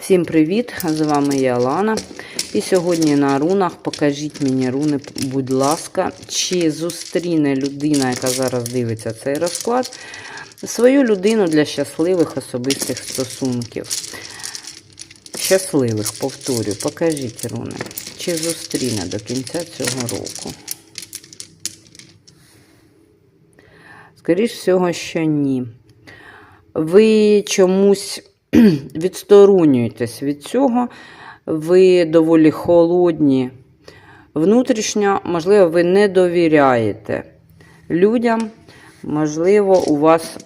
Всім привіт! З вами я Лана. І сьогодні на рунах покажіть мені руни, будь ласка, чи зустріне людина, яка зараз дивиться цей розклад, свою людину для щасливих особистих стосунків. Щасливих, повторю, покажіть руни, чи зустріне до кінця цього року. Скоріш всього, що ні. Ви чомусь відсторонюєтесь від цього, ви доволі холодні. Внутрішньо, можливо, ви не довіряєте людям, можливо, у вас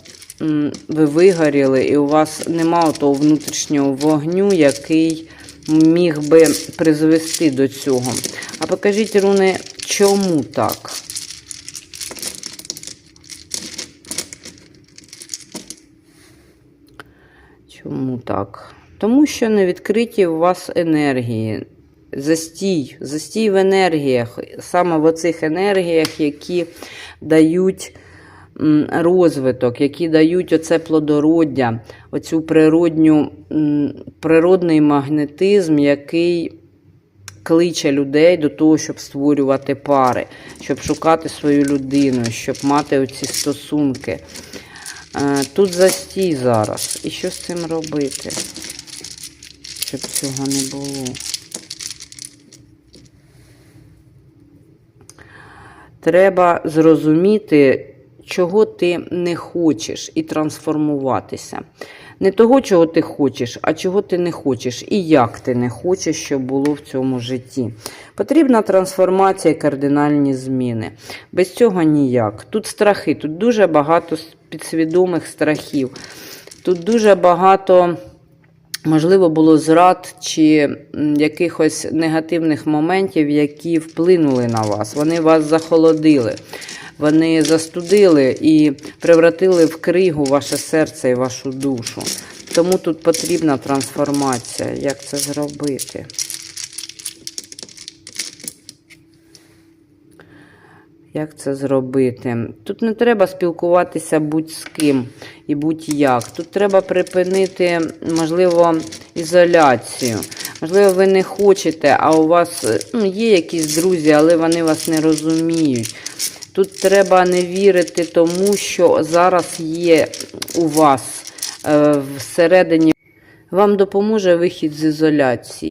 ви вигоріли, і у вас немає того внутрішнього вогню, який міг би призвести до цього. А покажіть, руни, чому так? Чому так? Тому що не відкриті у вас енергії. Застій, застій в енергіях, саме в оцих енергіях, які дають розвиток, які дають оце плодороддя, оцю природню, природний магнетизм, який кличе людей до того, щоб створювати пари, щоб шукати свою людину, щоб мати оці стосунки. Тут застій зараз. І що з цим робити? Щоб цього не було. Треба зрозуміти, чого ти не хочеш, і трансформуватися. Не того, чого ти хочеш, а чого ти не хочеш, і як ти не хочеш, щоб було в цьому житті. Потрібна трансформація і кардинальні зміни. Без цього ніяк. Тут страхи, тут дуже багато підсвідомих страхів. Тут дуже багато, можливо, було зрад чи якихось негативних моментів, які вплинули на вас. Вони вас захолодили. Вони застудили і превратили в кригу ваше серце і вашу душу. Тому тут потрібна трансформація. Як це зробити? Як це зробити? Тут не треба спілкуватися будь-з ким і будь-як. Тут треба припинити, можливо, ізоляцію. Можливо, ви не хочете, а у вас ну, є якісь друзі, але вони вас не розуміють. Тут треба не вірити тому, що зараз є у вас е, всередині. Вам допоможе вихід з ізоляції.